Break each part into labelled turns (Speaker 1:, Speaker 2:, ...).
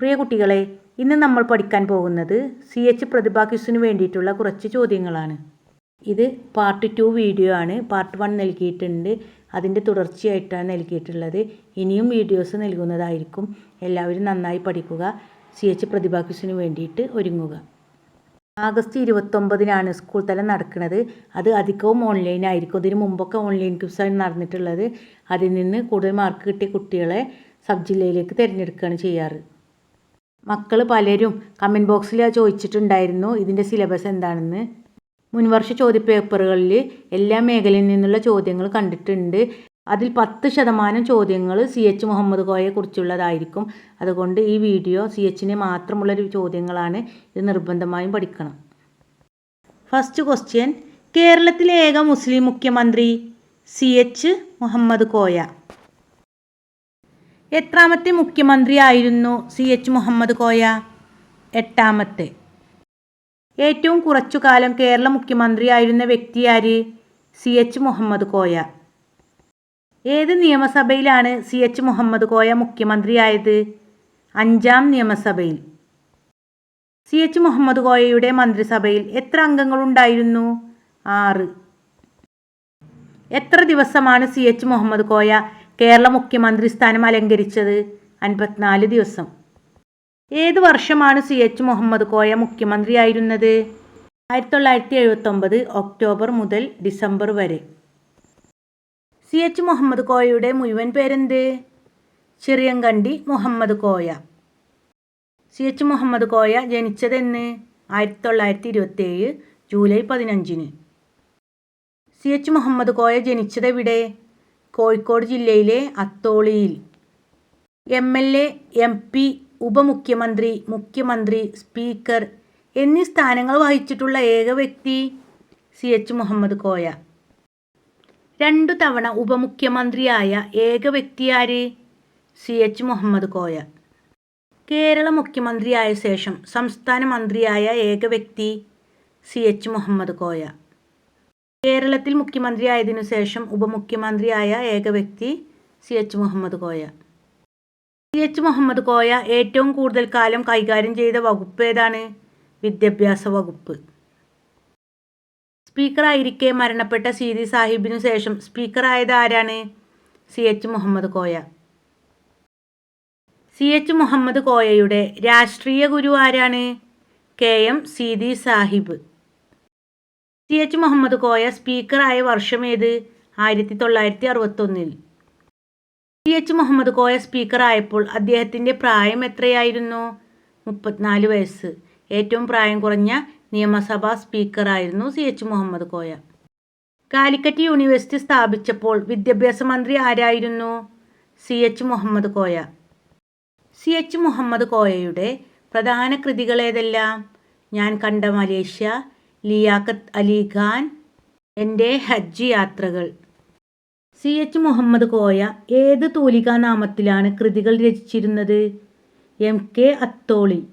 Speaker 1: പ്രിയ കുട്ടികളെ ഇന്ന് നമ്മൾ പഠിക്കാൻ പോകുന്നത് സി എച്ച് പ്രതിഭാ ക്വിസിന് വേണ്ടിയിട്ടുള്ള കുറച്ച് ചോദ്യങ്ങളാണ്. ഇത് പാർട്ട് ടു വീഡിയോ ആണ്. പാർട്ട് വൺ നൽകിയിട്ടുണ്ട്. അതിന്റെ തുടർച്ചയായിട്ടാണ് നൽകിയിട്ടുള്ളത്. ഇനിയും വീഡിയോസ് നൽകുന്നതായിരിക്കും. എല്ലാവരും നന്നായി പഠിക്കുക. സി എച്ച് പ്രതിഭാ ക്വിസിന് വേണ്ടിയിട്ട് ഒരുങ്ങുക. ആഗസ്റ്റ് ഇരുപത്തൊമ്പതിനാണ് സ്കൂൾ തലം നടക്കുന്നത്. അത് അധികവും ഓൺലൈൻ ആയിരിക്കും. ഇതിന് മുമ്പൊക്കെ ഓൺലൈൻ ക്യൂസാണ് നടന്നിട്ടുള്ളത്. അതിൽ നിന്ന് കൂടുതൽ മാർക്ക് കിട്ടിയ കുട്ടികളെ സബ് ജില്ലയിലേക്ക് തിരഞ്ഞെടുക്കുകയാണ് ചെയ്യാറ്. മക്കൾ പലരും കമന്റ് ബോക്സിൽ ചോദിച്ചിട്ടുണ്ടായിരുന്നു. ഇതിന്റെ സിലബസ് എന്താണെന്ന്. മുൻവർഷ ചോദ്യപേപ്പറുകളിൽ എല്ലാ മേഖലയിൽ നിന്നുള്ള ചോദ്യങ്ങൾ കണ്ടിട്ടുണ്ട്. അതിൽ പത്ത് ശതമാനം ചോദ്യങ്ങൾ സി എച്ച് മുഹമ്മദ് കോയെ കുറിച്ചുള്ളതായിരിക്കും. അതുകൊണ്ട് ഈ വീഡിയോ സി എച്ചിനെ മാത്രമുള്ളൊരു ചോദ്യങ്ങളാണ്. ഇത് നിർബന്ധമായും പഠിക്കണം. ഫസ്റ്റ് ക്വസ്റ്റ്യൻ കേരളത്തിലെ ഏക മുസ്ലിം മുഖ്യമന്ത്രി സി എച്ച് മുഹമ്മദ് കോയ. എത്രാമത്തെ മുഖ്യമന്ത്രി ആയിരുന്നു സി എച്ച് മുഹമ്മദ് കോയ? എട്ടാമത്തെ. ഏറ്റവും കുറച്ചു കാലം കേരള മുഖ്യമന്ത്രിയായിരുന്ന വ്യക്തി ആര്? C H Muhammad Koya. ഏത് നിയമസഭയിലാണ് സി എച്ച് മുഹമ്മദ് കോയ മുഖ്യമന്ത്രിയായത്? അഞ്ചാം നിയമസഭയിൽ. സി എച്ച് മുഹമ്മദ് കോയയുടെ മന്ത്രിസഭയിൽ എത്ര അംഗങ്ങളുണ്ടായിരുന്നു? ആറ്. എത്ര ദിവസമാണ് സി എച്ച് മുഹമ്മദ് കോയ കേരള മുഖ്യമന്ത്രി സ്ഥാനം അലങ്കരിച്ചത് അൻപത്തിനാല് ദിവസം. ഏത് വർഷമാണ് സി എച്ച് മുഹമ്മദ് കോയ മുഖ്യമന്ത്രിയായിരുന്നത് ആയിരത്തി തൊള്ളായിരത്തി എഴുപത്തൊമ്പത് ഒക്ടോബർ മുതൽ ഡിസംബർ വരെ. സി എച്ച് മുഹമ്മദ് കോയയുടെ മുഴുവൻ പേരെന്ത്? ചെറിയങ്കണ്ടി മുഹമ്മദ് കോയ. സി എച്ച് മുഹമ്മദ് കോയ ജനിച്ചതെന്ന് ആയിരത്തി തൊള്ളായിരത്തി ഇരുപത്തേഴ് ജൂലൈ പതിനഞ്ചിന്. സി എച്ച് മുഹമ്മദ് കോയ ജനിച്ചതെവിടെ? കോഴിക്കോട് ജില്ലയിലെ അത്തോളിയിൽ. M L A M P ഉപമുഖ്യമന്ത്രി മുഖ്യമന്ത്രി സ്പീക്കർ എന്നീ സ്ഥാനങ്ങൾ വഹിച്ചിട്ടുള്ള ഏക വ്യക്തി സി എച്ച് മുഹമ്മദ് കോയ. രണ്ടു തവണ ഉപമുഖ്യമന്ത്രിയായ ഏക വ്യക്തിയാര് സി എച്ച് മുഹമ്മദ് കോയ. കേരള മുഖ്യമന്ത്രിയായ ശേഷം സംസ്ഥാന മന്ത്രിയായ ഏക വ്യക്തി സി എച്ച് മുഹമ്മദ് കോയ. കേരളത്തിൽ മുഖ്യമന്ത്രിയായതിനു ശേഷം ഉപമുഖ്യമന്ത്രിയായ ഏക വ്യക്തി C H Muhammad Koya. C H Muhammad Koya ഏറ്റവും കൂടുതൽ കാലം കൈകാര്യം ചെയ്ത വകുപ്പ് ഏതാണ്? വിദ്യാഭ്യാസ വകുപ്പ്. സ്പീക്കറായിരിക്കെ മരണപ്പെട്ട സി ഡി സാഹിബിനു ശേഷം സ്പീക്കറായത് ആരാണ്? C H Muhammad Koya. C H Muhammad കോയയുടെ രാഷ്ട്രീയ ഗുരു ആരാണ്? K M Seethi Sahib. C H Muhammad Koya സ്പീക്കറായ വർഷമേത് ആയിരത്തി തൊള്ളായിരത്തി അറുപത്തൊന്നിൽ ടി എച്ച് മുഹമ്മദ് കോയ സ്പീക്കറായപ്പോൾ അദ്ദേഹത്തിന്റെ പ്രായം എത്രയായിരുന്നു? മുപ്പത്തിനാല് വയസ്സ്. ഏറ്റവും പ്രായം കുറഞ്ഞ നിയമസഭാ സ്പീക്കറായിരുന്നു C H Muhammad Koya. Calicut university സ്ഥാപിച്ചപ്പോൾ വിദ്യാഭ്യാസ മന്ത്രി ആരായിരുന്നു? C H Muhammad Koya. C H Muhammad കോയയുടെ പ്രധാന കൃതികൾ ഏതെല്ലാം? ഞാൻ കണ്ട മലേഷ്യ ലിയാഖത്ത് അലി ഖാൻ എന്റെ ഹജ്ജ് യാത്രകൾ. സി എച്ച് മുഹമ്മദ് കോയ ഏത് തൂലികാ നാമത്തിലാണ് കൃതികൾ രചിച്ചിരുന്നത്? M K Atholi.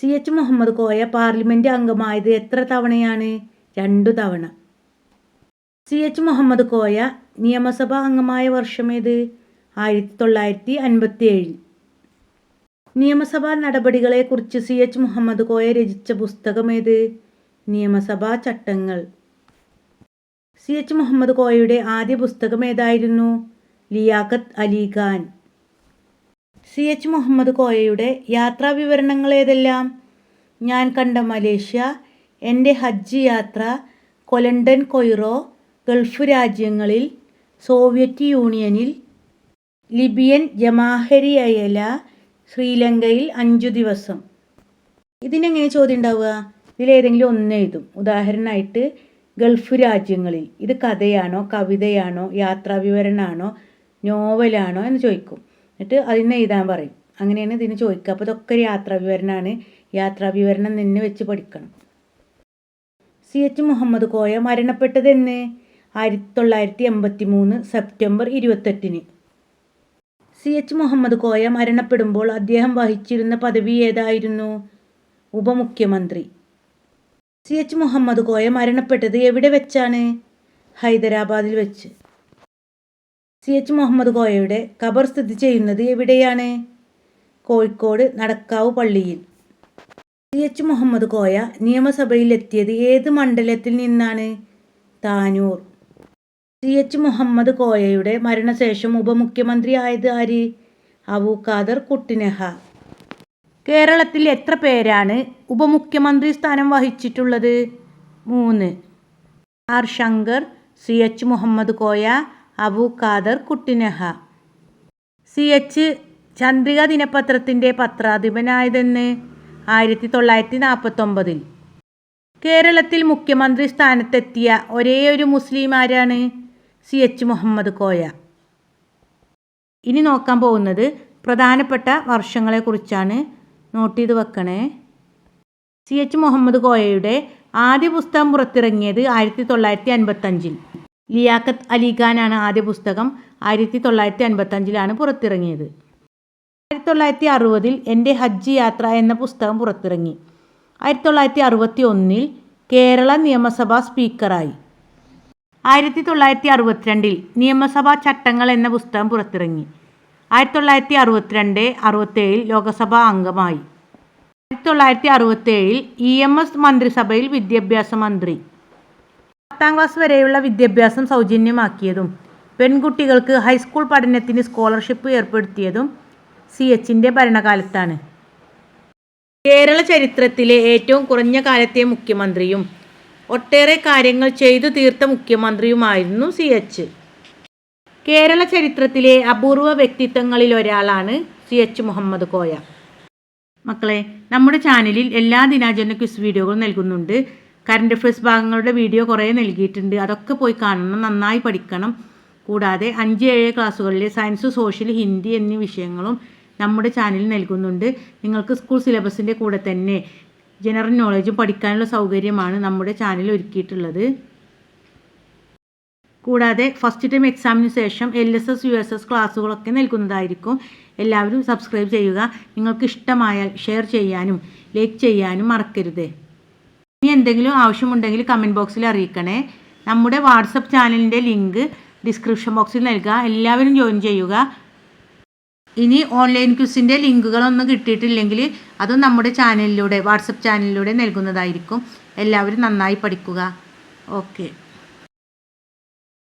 Speaker 1: C H Muhammad Koya parliament അംഗമായത് എത്ര തവണയാണ്? രണ്ടു തവണ. സി എച്ച് മുഹമ്മദ് കോയ നിയമസഭാ അംഗമായ വർഷമേത്? ആയിരത്തി തൊള്ളായിരത്തി അൻപത്തി ഏഴിൽ നിയമസഭാ നടപടികളെക്കുറിച്ച് സി എച്ച് മുഹമ്മദ് കോയ രചിച്ച പുസ്തകമേത്? നിയമസഭാ ചട്ടങ്ങൾ. സി എച്ച് മുഹമ്മദ് കോയയുടെ ആദ്യ പുസ്തകം ഏതായിരുന്നു ലിയാഖത്ത് അലി ഖാൻ. സി എച്ച് മുഹമ്മദ് കോയയുടെ യാത്രാ വിവരണങ്ങൾ ഏതെല്ലാം ഞാൻ കണ്ട മലേഷ്യ എന്റെ ഹജ്ജ് യാത്ര കൊലണ്ടൻ കൊയ്റോ ഗൾഫ് രാജ്യങ്ങളിൽ സോവിയറ്റ് യൂണിയനിൽ ലിബിയൻ ജമാഹരിയല ശ്രീലങ്കയിൽ അഞ്ചു ദിവസം. ഇതിനെങ്ങനെ ചോദ്യം ഉണ്ടാവുക? ഇതിലേതെങ്കിലും ഒന്ന് എഴുതും. ഉദാഹരണമായിട്ട് ഗൾഫ് രാജ്യങ്ങളിൽ ഇത് കഥയാണോ കവിതയാണോ യാത്രാവിവരണമാണോ നോവലാണോ എന്ന് ചോദിക്കും. എന്നിട്ട് അതിന് എഴുതാൻ പറയും. അങ്ങനെയാണ് ഇതിന് ചോദിക്കുക. അപ്പോൾ ഇതൊക്കെ ഒരു യാത്രാവിവരണമാണ്. യാത്രാവിവരണം നിന്ന് വെച്ച് പഠിക്കണം. സി എച്ച് മുഹമ്മദ് കോയ മരണപ്പെട്ടത് എന്ന് ആയിരത്തി തൊള്ളായിരത്തി എൺപത്തി മൂന്ന് സെപ്റ്റംബർ ഇരുപത്തെട്ടിന്. സി എച്ച് മുഹമ്മദ് കോയ മരണപ്പെടുമ്പോൾ അദ്ദേഹം വഹിച്ചിരുന്ന പദവി ഏതായിരുന്നു? ഉപമുഖ്യമന്ത്രി. സി എച്ച് മുഹമ്മദ് കോയ മരണപ്പെട്ടത് എവിടെ വെച്ചാണ്? ഹൈദരാബാദിൽ വെച്ച്. സി എച്ച് മുഹമ്മദ് കോയയുടെ ഖബർ സ്ഥിതി ചെയ്യുന്നത് എവിടെയാണ്? കോഴിക്കോട് നടക്കാവ് പള്ളിയിൽ. സി എച്ച് മുഹമ്മദ് കോയ നിയമസഭയിലെത്തിയത് ഏത് മണ്ഡലത്തിൽ നിന്നാണ്? താനൂർ. സി എച്ച് മുഹമ്മദ് കോയയുടെ മരണശേഷം ഉപമുഖ്യമന്ത്രിയായത് ആര്? അബു ഖാദർ കുട്ടിനെഹ. കേരളത്തിൽ എത്ര പേരാണ് ഉപമുഖ്യമന്ത്രി സ്ഥാനം വഹിച്ചിട്ടുള്ളത്? മൂന്ന്. R. Shankar C. H. Muhammad Koya Abu Khader Kuttynaha. C. H. Chandrika ദിനപത്രത്തിന്റെ പത്രാധിപനായതെന്ന് ആയിരത്തി തൊള്ളായിരത്തി നാൽപ്പത്തൊമ്പതിൽ. കേരളത്തിൽ മുഖ്യമന്ത്രി സ്ഥാനത്തെത്തിയ ഒരേയൊരു മുസ്ലിം ആരാണ്? C H Muhammad Koya. ഇനി നോക്കാൻ പോകുന്നത് പ്രധാനപ്പെട്ട വർഷങ്ങളെക്കുറിച്ചാണ് നോട്ട് ചെയ്ത് വെക്കണേ. സി എച്ച് മുഹമ്മദ് കോയയുടെ ആദ്യ പുസ്തകം പുറത്തിറങ്ങിയത് ആയിരത്തി തൊള്ളായിരത്തി അൻപത്തഞ്ചിൽ ലിയാഖത്ത് അലിഖാനാണ് ആദ്യ പുസ്തകം ആയിരത്തി തൊള്ളായിരത്തി അൻപത്തഞ്ചിലാണ് പുറത്തിറങ്ങിയത്. ആയിരത്തി തൊള്ളായിരത്തി അറുപതിൽ എന്റെ ഹജ്ജ് യാത്ര എന്ന പുസ്തകം പുറത്തിറങ്ങി. ആയിരത്തി തൊള്ളായിരത്തി അറുപത്തി ഒന്നിൽ കേരള നിയമസഭാ സ്പീക്കറായി. ആയിരത്തി തൊള്ളായിരത്തി അറുപത്തിരണ്ടിൽ നിയമസഭാ ചട്ടങ്ങൾ എന്ന പുസ്തകം പുറത്തിറങ്ങി. ആയിരത്തി തൊള്ളായിരത്തി അറുപത്തിരണ്ട് അറുപത്തേഴിൽ ലോകസഭാ അംഗമായി. ആയിരത്തി തൊള്ളായിരത്തി അറുപത്തേഴിൽ ഇ എം എസ് മന്ത്രിസഭയിൽ വിദ്യാഭ്യാസ മന്ത്രി. പത്താം ക്ലാസ് വരെയുള്ള വിദ്യാഭ്യാസം സൗജന്യമാക്കിയതും പെൺകുട്ടികൾക്ക് ഹൈസ്കൂൾ പഠനത്തിന് സ്കോളർഷിപ്പ് ഏർപ്പെടുത്തിയതും സി എച്ചിന്റെ ഭരണകാലത്താണ്. കേരള ചരിത്രത്തിലെ ഏറ്റവും കുറഞ്ഞ കാലത്തെ മുഖ്യമന്ത്രിയും ഒട്ടേറെ കാര്യങ്ങൾ ചെയ്തു തീർത്ത മുഖ്യമന്ത്രിയുമായിരുന്നു സി എച്ച്. കേരള ചരിത്രത്തിലെ അപൂർവ വ്യക്തിത്വങ്ങളിൽ ഒരാളാണ് സി എച്ച് മുഹമ്മദ് കോയ. മക്കളെ നമ്മുടെ ചാനലിൽ എല്ലാ ദിനാചരണ ക്വിസ് വീഡിയോകളും നൽകുന്നുണ്ട്. കറണ്ട് അഫയേഴ്സ് ഭാഗങ്ങളുടെ വീഡിയോ കുറേ നൽകിയിട്ടുണ്ട്. അതൊക്കെ പോയി കാണണം നന്നായി പഠിക്കണം. കൂടാതെ അഞ്ച് ഏഴ് ക്ലാസ്സുകളിലെ സയൻസ് സോഷ്യൽ ഹിന്ദി എന്നീ വിഷയങ്ങളും നമ്മുടെ ചാനലിൽ നൽകുന്നുണ്ട്. നിങ്ങൾക്ക് സ്കൂൾ സിലബസിന്റെ കൂടെ തന്നെ ജനറൽ നോളജും പഠിക്കാനുള്ള സൗകര്യമാണ് നമ്മുടെ ചാനൽ ഒരുക്കിയിട്ടുള്ളത്. കൂടാതെ ഫസ്റ്റ് ടൈം എക്സാമിന് ശേഷം L S S U S S ക്ലാസ്സുകളൊക്കെ നൽകുന്നതായിരിക്കും. എല്ലാവരും സബ്സ്ക്രൈബ് ചെയ്യുക. നിങ്ങൾക്ക് ഇഷ്ടമായാൽ ഷെയർ ചെയ്യാനും ലൈക്ക് ചെയ്യാനും മറക്കരുത്. ഇനി എന്തെങ്കിലും ആവശ്യമുണ്ടെങ്കിൽ കമന്റ് ബോക്സിൽ അറിയിക്കണേ. നമ്മുടെ വാട്സപ്പ് ചാനലിന്റെ ലിങ്ക് ഡിസ്ക്രിപ്ഷൻ ബോക്സിൽ നൽകുക. എല്ലാവരും ജോയിൻ ചെയ്യുക. ഇനി ഓൺലൈൻ ക്യൂസിന്റെ ലിങ്കുകളൊന്നും കിട്ടിയിട്ടില്ലെങ്കിൽ അത് നമ്മുടെ ചാനലിലൂടെ വാട്സപ്പ് ചാനലിലൂടെ നൽകുന്നതായിരിക്കും. എല്ലാവരും നന്നായി പഠിക്കുക. ഓക്കെ